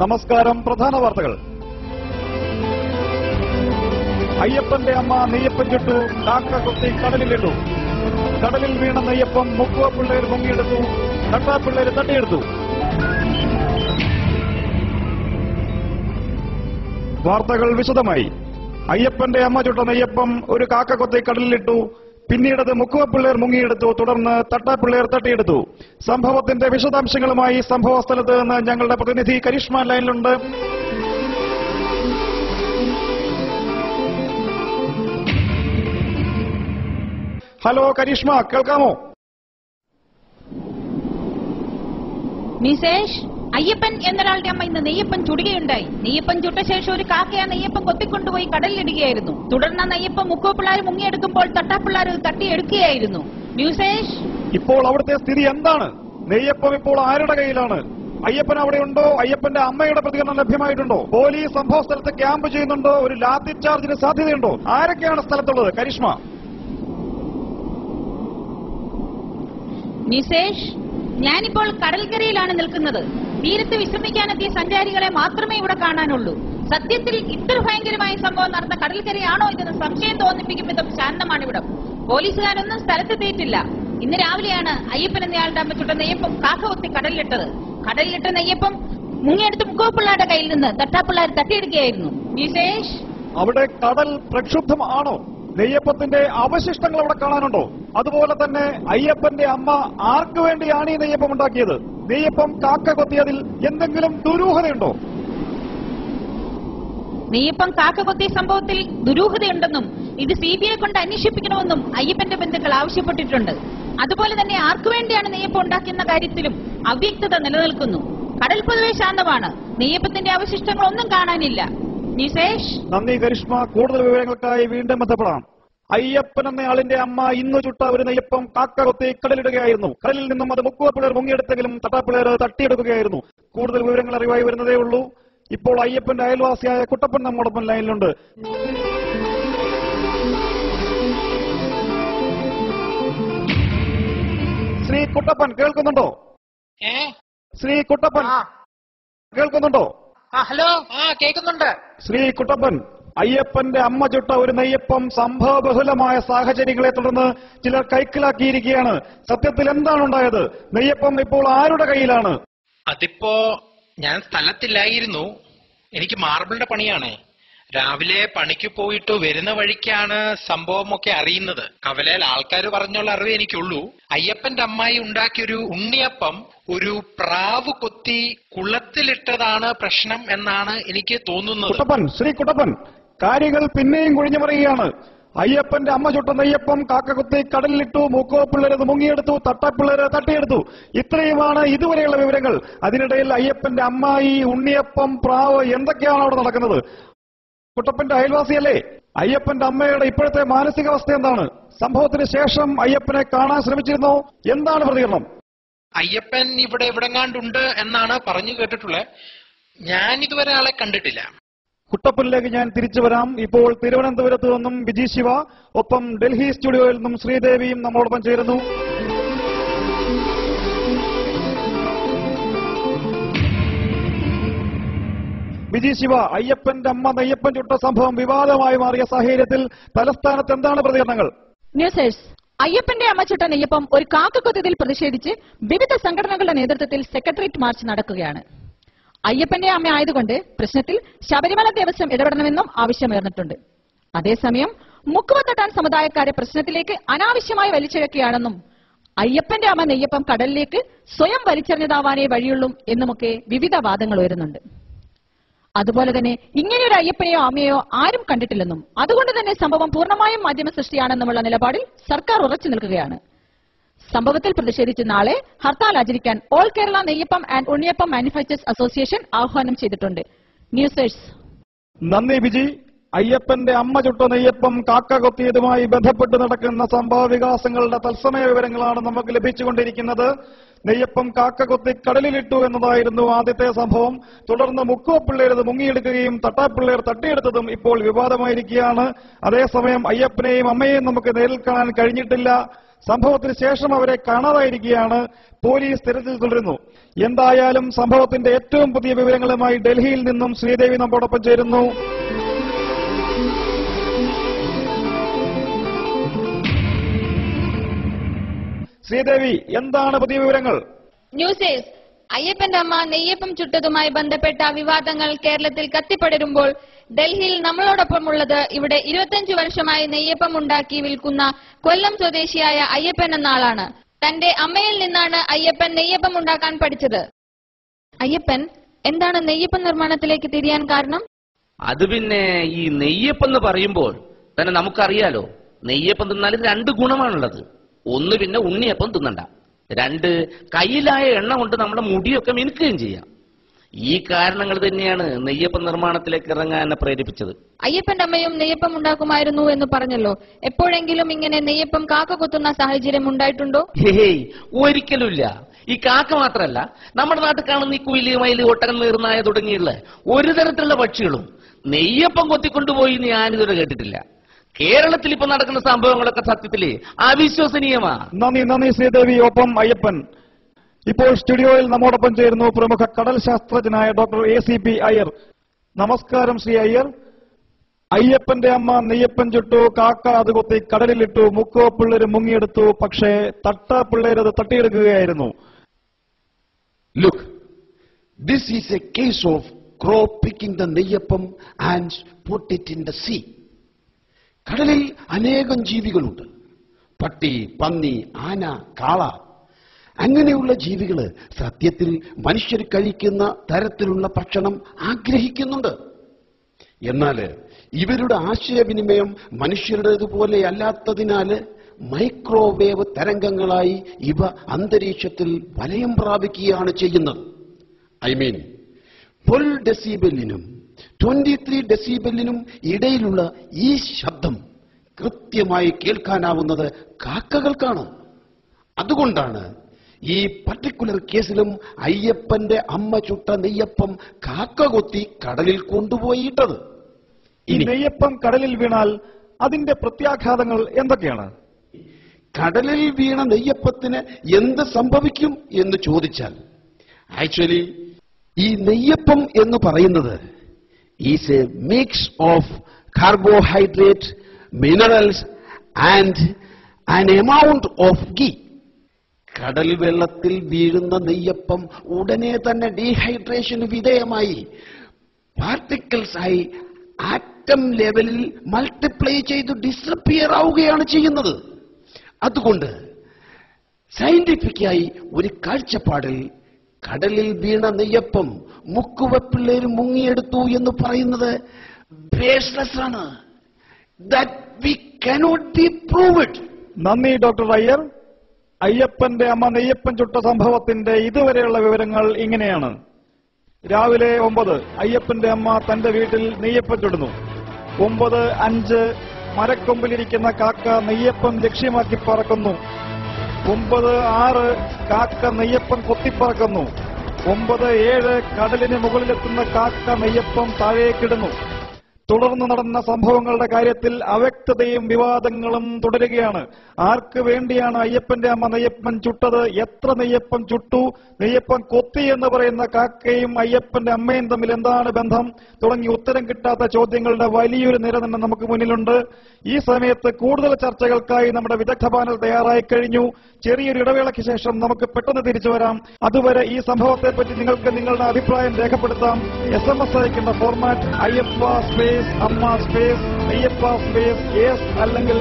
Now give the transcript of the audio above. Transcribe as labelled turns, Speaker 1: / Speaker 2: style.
Speaker 1: നമസ്കാരം പ്രധാന വാർത്തകൾ. അയ്യപ്പന്റെ അമ്മ നെയ്യപ്പൻ ചുട്ടു കാക്ക കൊത്തി കടലിലിട്ടു. കടലിൽ വീണ നെയ്യപ്പം മുക്കുവ പിള്ളേർ മുങ്ങിയെടുത്തു തട്ടാപ്പിള്ളേർ തട്ടിയെടുത്തു. വാർത്തകൾ വിശദമായി. അയ്യപ്പന്റെ അമ്മ ചുട്ട നെയ്യപ്പം ഒരു കാക്ക കൊത്തി കടലിലിട്ടു പിന്നീടത് മുക്കുവ പിള്ളേർ മുങ്ങിയെടുത്തു തുടർന്ന് തട്ടാപ്പിള്ളേർ തട്ടിയെടുത്തു. സംഭവത്തിന്റെ വിശദാംശങ്ങളുമായി സംഭവ സ്ഥലത്ത് നിന്ന് ഞങ്ങളുടെ പ്രതിനിധി കരിഷ്മ ലൈനിലുണ്ട്. ഹലോ കരിഷ്മ കേൾക്കാമോ?
Speaker 2: നിശേഷ് അയ്യപ്പൻ എന്നൊരാളുടെ അമ്മ ഇന്ന് നെയ്യപ്പൻ ചുടുകയുണ്ടായി. നെയ്യപ്പൻ ചുട്ട ശേഷം ഒരു കാക്കയ നെയ്യപ്പൻ കൊത്തിക്കൊണ്ടുപോയി കടലിലിടുകയായിരുന്നു. തുടർന്ന് നെയ്യപ്പൻ മുക്കോപ്പിള്ളാർ മുങ്ങിയെടുക്കുമ്പോൾ തട്ടാപ്പിള്ളാർ തട്ടിയെടുക്കുകയായിരുന്നു. ന്യൂസേഷ്?
Speaker 1: ഇപ്പോൾ അവിടുത്തെ സ്ഥിതി എന്താണ്? നെയ്യപ്പം ഇപ്പോൾ ആരുടെ കയ്യിലാണ്? അയ്യപ്പൻ അവിടെ ഉണ്ടോ? അയ്യപ്പന്റെ അമ്മയുടെ പ്രതികരണം ലഭ്യമായിട്ടുണ്ടോ? പോലീസ് സംഭവ സ്ഥലത്ത് ക്യാമ്പ് ചെയ്യുന്നുണ്ടോ? ഒരു ലാത്തി ചാർജിന് സാധ്യതയുണ്ടോ? ആരൊക്കെയാണ് സ്ഥലത്തുള്ളത്? കരിഷ്മ.
Speaker 2: നിസേഷ് ഞാനിപ്പോൾ കടൽക്കരയിലാണ് നിൽക്കുന്നത്. തീരത്ത് വിശ്രമിക്കാനെത്തിയ സഞ്ചാരികളെ മാത്രമേ ഇവിടെ കാണാനുള്ളൂ. സത്യത്തിൽ ഇത്ര ഭയങ്കരമായ സംഭവം നടന്ന കടൽക്കരയാണോ ഇതെന്ന് സംശയം തോന്നിപ്പിക്കും വിധം ശാന്തമാണ് ഇവിടം പോലീസുകാരൊന്നും സ്ഥലത്തെത്തിയിട്ടില്ല ഇന്ന് രാവിലെയാണ് അയ്യപ്പൻ എന്നയാളുടെ അമ്മ ചുട്ട നെയ്യപ്പം കാക്ക കൊത്തി കടലിലിട്ടത്. കടലിലിട്ട നെയ്യപ്പം മുങ്ങിയെടുത്ത് മുക്കോപ്പിള്ളാരുടെ കയ്യിൽ നിന്ന് തട്ടാപ്പിള്ളാർ തട്ടിയെടുക്കുകയായിരുന്നു. വിശേഷ്?
Speaker 1: അവിടെ കടൽ പ്രക്ഷുബ്ധമാണോ? നെയ്യപ്പത്തിന്റെ അവശിഷ്ടങ്ങൾ അവിടെ കാണാനുണ്ടോ? അതുപോലെ തന്നെ അയ്യപ്പന്റെ അമ്മ ആർക്കു വേണ്ടിയാണ് ഈ നെയ്യപ്പം ഉണ്ടാക്കിയത്? നെയ്യപ്പം കാക്ക കൊത്തിയതിൽ എന്തെങ്കിലും ദുരൂഹതയുണ്ടോ?
Speaker 2: നെയ്യപ്പം കാക്ക കൊത്തിയ സംഭവത്തിൽ ദുരൂഹതയുണ്ടെന്നും ഇത് സി ബി ഐ കൊണ്ട് അന്വേഷിപ്പിക്കണമെന്നും അയ്യപ്പന്റെ ബന്ധുക്കൾ ആവശ്യപ്പെട്ടിട്ടുണ്ട്. അതുപോലെ തന്നെ ആർക്കു വേണ്ടിയാണ് നെയ്യപ്പം ഉണ്ടാക്കുന്ന കാര്യത്തിലും അവ്യക്തത നിലനിൽക്കുന്നു. കടൽ പൊതുവെ ശാന്തമാണ് നെയ്യപ്പത്തിന്റെ അവശിഷ്ടങ്ങൾ ഒന്നും കാണാനില്ല. നിശേഷ്
Speaker 1: നന്ദി കരിഷ്മ. കൂടുതൽ വിവരങ്ങൾക്കായി വീണ്ടും ബന്ധപ്പെടാം. അയ്യപ്പൻ എന്നയാളിന്റെ അമ്മ ഇന്ന് ചുട്ട ഒരു നെയ്യപ്പം കാക്ക കൊത്തി കടലിടുകയായിരുന്നു. കടലിൽ നിന്നും അത് മുക്കുവ പിള്ളേർ മുങ്ങിയെടുത്തെങ്കിലും തട്ടാപ്പിള്ളേർ തട്ടിയെടുക്കുകയായിരുന്നു. കൂടുതൽ വിവരങ്ങൾ അറിവായി വരുന്നതേ ഉള്ളൂ. ഇപ്പോൾ അയ്യപ്പന്റെ അയൽവാസിയായ കുട്ടപ്പൻ നമ്മോടൊപ്പം ലൈനിലുണ്ട്. ശ്രീ കുട്ടപ്പൻ കേൾക്കുന്നുണ്ടോ? ശ്രീ കുട്ടപ്പൻ കേൾക്കുന്നുണ്ടോ?
Speaker 3: ഹലോ. ആ കേൾക്കുന്നുണ്ട്.
Speaker 1: ശ്രീ കുട്ടപ്പൻ അയ്യപ്പന്റെ അമ്മ ചുട്ട ഒരു നെയ്യപ്പം സംഭവബഹുലമായ സാഹചര്യങ്ങളെ തുടർന്ന് ചിലർ കൈക്കലാക്കിയിരിക്കുകയാണ്. സത്യത്തിൽ എന്താണ് ഉണ്ടായത്? നെയ്യപ്പം ഇപ്പോൾ ആരുടെ കയ്യിലാണ്?
Speaker 3: അതിപ്പോ ഞാൻ സ്ഥലത്തില്ലായിരുന്നു. എനിക്ക് മാർബിളിന്റെ പണിയാണ്. രാവിലെ പണിക്ക് പോയിട്ട് വരുന്ന വഴിക്കാണ് സംഭവമൊക്കെ അറിയുന്നത്. കവലയിൽ ആൾക്കാർ പറഞ്ഞുള്ള അറിവ് എനിക്കുള്ളൂ. അയ്യപ്പന്റെ അമ്മായി ഉണ്ടാക്കിയൊരു ഉണ്ണിയപ്പം ഒരു പ്രാവ് കൊത്തി കുളത്തിലിട്ടതാണ് പ്രശ്നം എന്നാണ് എനിക്ക് തോന്നുന്നത്.
Speaker 1: കുട്ടപ്പൻ ശ്രീ കുട്ടപ്പൻ കാര്യങ്ങൾ പിന്നെയും കുഴിഞ്ഞു പറയുകയാണ്. അയ്യപ്പന്റെ അമ്മ ചുട്ട നെയ്യപ്പം കാക്കകുത്തി കടലിലിട്ടു മൂക്കോ പിള്ളേരത് മുങ്ങിയെടുത്തു തട്ടപ്പിള്ളേര് തട്ടിയെടുത്തു. ഇത്രയുമാണ് ഇതുവരെയുള്ള വിവരങ്ങൾ. അതിനിടയിൽ അയ്യപ്പന്റെ അമ്മായി ഉണ്ണിയപ്പം പ്രാവ് എന്തൊക്കെയാണ് അവിടെ നടക്കുന്നത്? കുട്ടപ്പന്റെ അയൽവാസിയല്ലേ? അയ്യപ്പന്റെ അമ്മയുടെ ഇപ്പോഴത്തെ മാനസികാവസ്ഥ എന്താണ്? സംഭവത്തിന് ശേഷം അയ്യപ്പനെ കാണാൻ ശ്രമിച്ചിരുന്നോ? എന്താണ് പ്രതികരണം?
Speaker 3: അയ്യപ്പൻ ഇവിടെ എവിടെങ്ങാണ്ടുണ്ട് എന്നാണ് പറഞ്ഞു കേട്ടിട്ടുള്ളത്. ഞാൻ ഇതുവരെ ആളെ കണ്ടിട്ടില്ല.
Speaker 1: കുട്ടപ്പനിലേക്ക് ഞാൻ തിരിച്ചു വരാം. ഇപ്പോൾ തിരുവനന്തപുരത്ത് നിന്നും വിജി ശിവ ഒപ്പം ഡൽഹി സ്റ്റുഡിയോയിൽ നിന്നും ശ്രീദേവിയും നമ്മോടൊപ്പം ചേരുന്നു. വിജി ശിവ അയ്യപ്പന്റെ അമ്മ നെയ്യപ്പൻ ചുട്ട സംഭവം വിവാദമായി മാറിയ സാഹചര്യത്തിൽ തലസ്ഥാനത്ത് എന്താണ് പ്രതികരണങ്ങൾ?
Speaker 4: ന്യൂസേഴ്സ് അയ്യപ്പന്റെ അമ്മച്ചുട്ട നെയ്യപ്പം ഒരു കാക്കക്കൊത്തതിൽ പ്രതിഷേധിച്ച് വിവിധ സംഘടനകളുടെ നേതൃത്വത്തിൽ സെക്രട്ടേറിയറ്റ് മാർച്ച് നടക്കുകയാണ്. അയ്യപ്പന്റെ അമ്മ ആയതുകൊണ്ട് പ്രശ്നത്തിൽ ശബരിമല ദേവസ്വം ഇടപെടണമെന്നും ആവശ്യമുയർന്നിട്ടുണ്ട്. അതേസമയം മുക്കുവത്തട്ടാൻ സമുദായക്കാരെ പ്രശ്നത്തിലേക്ക് അനാവശ്യമായി വലിച്ചിഴക്കുകയാണെന്നും അയ്യപ്പന്റെ അമ്മ നെയ്യപ്പം കടലിലേക്ക് സ്വയം വലിച്ചെറിഞ്ഞതാവാനേ വഴിയുള്ളൂ എന്നുമൊക്കെ വിവിധ വാദങ്ങൾ ഉയരുന്നുണ്ട്. അതുപോലെ തന്നെ ഇങ്ങനെയൊരു അയ്യപ്പനെയോ അമ്മയോ ആരും കണ്ടിട്ടില്ലെന്നും അതുകൊണ്ട് തന്നെ സംഭവം പൂർണമായും മാധ്യമ സൃഷ്ടിയാണെന്നുമുള്ള നിലപാടിൽ സർക്കാർ ഉറച്ചു നിൽക്കുകയാണ്. സംഭവത്തിൽ പ്രതിഷേധിച്ച് നാളെ ഹർത്താൽ ആചരിക്കാൻ all Kerala neyyappam and unniyappam manufacturers association ആഹ്വാനം ചെയ്തിട്ടുണ്ട്. ന്യൂസേഴ്സ്
Speaker 1: നന്ദി വിജി അയ്യപ്പന്റെ അമ്മ ചുട്ട നെയ്യപ്പം കാക്ക കൊത്തിയതുമായി ബന്ധപ്പെട്ട് നടക്കുന്ന സംഭവ വികാസങ്ങളുടെ തത്സമയ വിവരങ്ങളാണ് നമുക്ക് ലഭിച്ചുകൊണ്ടിരിക്കുന്നത്. നെയ്യപ്പം കാക്ക കൊത്തി കടലിലിട്ടു എന്നതായിരുന്നു ആദ്യത്തെ സംഭവം. തുടർന്ന് മുക്കുവപ്പിള്ളേർ ഇത് മുങ്ങിയെടുക്കുകയും തട്ടാപ്പിള്ളേർ തട്ടിയെടുത്തതും ഇപ്പോൾ വിവാദമായിരിക്കുകയാണ്. അതേസമയം അയ്യപ്പനെയും അമ്മയെയും നമുക്ക് നേരിൽ കാണാൻ കഴിഞ്ഞിട്ടില്ല. സംഭവത്തിന് ശേഷം അവരെ കാണാതായിരിക്കുകയാണ് പോലീസ് തിരച്ചിൽ തുടരുന്നു. എന്തായാലും സംഭവത്തിന്റെ ഏറ്റവും പുതിയ വിവരങ്ങളുമായി ഡൽഹിയിൽ നിന്നും ശ്രീദേവി നമ്മോടൊപ്പം ചേരുന്നു. ശ്രീദേവി എന്താണ് പുതിയ വിവരങ്ങൾ?
Speaker 5: ന്യൂസ് അയ്യപ്പന്റെ അമ്മ നെയ്യപ്പം ചുട്ടതുമായി ബന്ധപ്പെട്ട വിവാദങ്ങൾ കേരളത്തിൽ കത്തിപ്പടരുമ്പോൾ ഡൽഹിയിൽ നമ്മളോടൊപ്പമുള്ളത് ഇവിടെ ഇരുപത്തിയഞ്ച് വർഷമായി നെയ്യപ്പം ഉണ്ടാക്കി വിൽക്കുന്ന കൊല്ലം സ്വദേശിയായ അയ്യപ്പൻ എന്ന ആളാണ് തന്റെ അമ്മയിൽ നിന്നാണ് അയ്യപ്പൻ നെയ്യപ്പം ഉണ്ടാക്കാൻ പഠിച്ചത്. അയ്യപ്പൻ എന്താണ് നെയ്യപ്പം നിർമ്മാണത്തിലേക്ക് തിരിയാൻ കാരണം?
Speaker 6: അത് പിന്നെ ഈ നെയ്യപ്പം എന്ന് പറയുമ്പോൾ തന്നെ നമുക്കറിയാലോ നെയ്യപ്പം തിന്നാൽ രണ്ട് ഗുണമാണുള്ളത്. ഒന്ന് പിന്നെ ഉണ്ണിയപ്പം തിന്നണ്ട. രണ്ട് കയ്യിലായ എണ്ണ കൊണ്ട് നമ്മുടെ മുടിയൊക്കെ മിനുക്കുകയും ചെയ്യാം. ഈ കാരണങ്ങൾ തന്നെയാണ് നെയ്യപ്പ നിർമ്മാണത്തിലേക്ക് ഇറങ്ങാൻ എന്നെ പ്രേരിപ്പിച്ചത്.
Speaker 5: അയ്യപ്പന്റെ അമ്മയും നെയ്യപ്പം ഉണ്ടാക്കുമായിരുന്നു എന്ന് പറഞ്ഞല്ലോ. എപ്പോഴെങ്കിലും ഇങ്ങനെ നെയ്യപ്പം കാക്ക കൊത്തുന്ന സാഹചര്യം ഉണ്ടായിട്ടുണ്ടോ?
Speaker 6: ഹേയ് ഒരിക്കലുമില്ല. ഈ കാക്ക മാത്രമല്ല നമ്മുടെ നാട്ടിൽ കാണുന്ന ഈ കുയിലി മയിൽ ഒട്ടകൻ നീർനായ തുടങ്ങിയുള്ള ഒരു തരത്തിലുള്ള പക്ഷികളും നെയ്യപ്പം കൊത്തിക്കൊണ്ടുപോയി എന്ന് ഞാനിതുവരെ കേട്ടിട്ടില്ല. കേരളത്തിൽ ഇപ്പൊ നടക്കുന്ന സംഭവങ്ങളൊക്കെ സത്യത്തിൽ അവിശ്വസനീയമാ.
Speaker 1: നന്ദി നന്ദി ശ്രീദേവി ഒപ്പം അയ്യപ്പൻ. ഇപ്പോൾ സ്റ്റുഡിയോയിൽ നമ്മോടൊപ്പം ചേരുന്നു പ്രമുഖ കടൽ ശാസ്ത്രജ്ഞനായ doctor A C P Iyer. നമസ്കാരം ശ്രീ അയ്യർ. അയ്യപ്പന്റെ അമ്മ നെയ്യപ്പൻ ചുട്ടു കാക്ക അത് കൊത്തി കടലിലിട്ടു മുക്കോ പിള്ളേര് മുങ്ങിയെടുത്തു പക്ഷേ തട്ട പിള്ളേരത് തട്ടിയെടുക്കുകയായിരുന്നു.
Speaker 7: Look this is a case of crow picking the neyyappam and put in the sea. കടലിൽ അനേകം ജീവികളുണ്ട്. പട്ടി പന്നി ആന കാള അങ്ങനെയുള്ള ജീവികൾ സത്യത്തിൽ മനുഷ്യർ കഴിക്കുന്ന തരത്തിലുള്ള ഭക്ഷണം ആഗ്രഹിക്കുന്നുണ്ട്. എന്നാൽ ഇവരുടെ ആശയവിനിമയം മനുഷ്യരുടേതുപോലെ അല്ലാത്തതിനാൽ മൈക്രോവേവ് തരംഗങ്ങളായി ഇവ അന്തരീക്ഷത്തിൽ വലയം പ്രാപിക്കുകയാണ് ചെയ്യുന്നത്. ഐ മീൻ ട്വൽവ് ഡെസിബെല്ലിനും ട്വന്റി ത്രീ ഡെസിബെല്ലിനും ഇടയിലുള്ള ഈ ശബ്ദം കൃത്യമായി കേൾക്കാനാവുന്നത് കാക്കകൾക്കാണ്. അതുകൊണ്ടാണ് ഈ പർട്ടിക്കുലർ കേസിലും അയ്യപ്പന്റെ അമ്മ ചുട്ട നെയ്യപ്പം കാക്ക കൊത്തി കടലിൽ കൊണ്ടുപോയിട്ടത്.
Speaker 1: ഈ നെയ്യപ്പം കടലിൽ വീണാൽ അതിന്റെ പ്രത്യാഘാതങ്ങൾ എന്തൊക്കെയാണ്?
Speaker 7: കടലിൽ വീണ നെയ്യപ്പത്തിന് എന്ത് സംഭവിക്കും എന്ന് ചോദിച്ചാൽ ആക്ച്വലി ഈ നെയ്യപ്പം എന്ന് പറയുന്നത് is a mix of carbohydrate minerals and an amount of ghee കടൽ വെള്ളത്തിൽ വീഴുന്ന നെയ്യപ്പം ഉടനെ തന്നെ ഡീഹൈഡ്രേഷന് വിധേയമായി. പാർട്ടിക്കിൾസ് ആയി ആറ്റം ലെവലിൽ മൾട്ടിപ്ലൈ ചെയ്ത് ഡിസപ്പിയർ ആവുകയാണ് ചെയ്യുന്നത്. അതുകൊണ്ട് സയന്റിഫിക്കായി ഒരു കാഴ്ചപ്പാടിൽ കടലിൽ വീണ നെയ്യപ്പം മുക്കുവപ്പിള്ളേർ മുങ്ങിയെടുത്തു എന്ന് പറയുന്നത് ആണ്. That we cannot be it
Speaker 1: നന്ദി ഡോക്ടർ അയ്യർ. അയ്യപ്പന്റെ അമ്മ നെയ്യപ്പൻ ചുട്ട സംഭവത്തിന്റെ ഇതുവരെയുള്ള വിവരങ്ങൾ ഇങ്ങനെയാണ്. രാവിലെ ഒമ്പത് അയ്യപ്പന്റെ അമ്മ തന്റെ വീട്ടിൽ നെയ്യപ്പൻ ചുടുന്നു. ഒമ്പത് അഞ്ച് മരക്കൊമ്പിലിരിക്കുന്ന കാക്ക നെയ്യപ്പം ലക്ഷ്യമാക്കി പറക്കുന്നു. ഒമ്പത് ആറ് കാക്ക നെയ്യപ്പം കൊത്തിപ്പറക്കുന്നു. ഒമ്പത് ഏഴ് കടലിന് മുകളിലെത്തുന്ന കാക്ക നെയ്യപ്പം താഴേക്കിടുന്നു. തുടർന്ന് നടന്ന സംഭവങ്ങളുടെ കാര്യത്തിൽ അവ്യക്തതയും വിവാദങ്ങളും തുടരുകയാണ്. ആർക്ക് വേണ്ടിയാണ് അയ്യപ്പന്റെ അമ്മ നെയ്യപ്പൻ ചുട്ടത്? എത്ര നെയ്യപ്പൻ ചുട്ടു? നെയ്യപ്പൻ കൊത്തി എന്ന് പറയുന്ന കാക്കയും അയ്യപ്പന്റെ അമ്മയും തമ്മിൽ എന്താണ് ബന്ധം? തുടങ്ങി ഉത്തരം കിട്ടാത്ത ചോദ്യങ്ങളുടെ വലിയൊരു നിര തന്നെ നമുക്ക് മുന്നിലുണ്ട്. ഈ സമയത്ത് കൂടുതൽ ചർച്ചകൾക്കായി നമ്മുടെ വിദഗ്ധ പാനൽ തയ്യാറായി കഴിഞ്ഞു. ചെറിയൊരു ഇടവേളയ്ക്ക് ശേഷം നമുക്ക് പെട്ടെന്ന് തിരിച്ചു വരാം. അതുവരെ ഈ സംഭവത്തെപ്പറ്റി നിങ്ങൾക്ക് നിങ്ങളുടെ അഭിപ്രായം രേഖപ്പെടുത്താം. എസ് എം എസ് അയക്കുന്ന format Ayyappa space amma space Ayyappa space S അല്ലെങ്കിൽ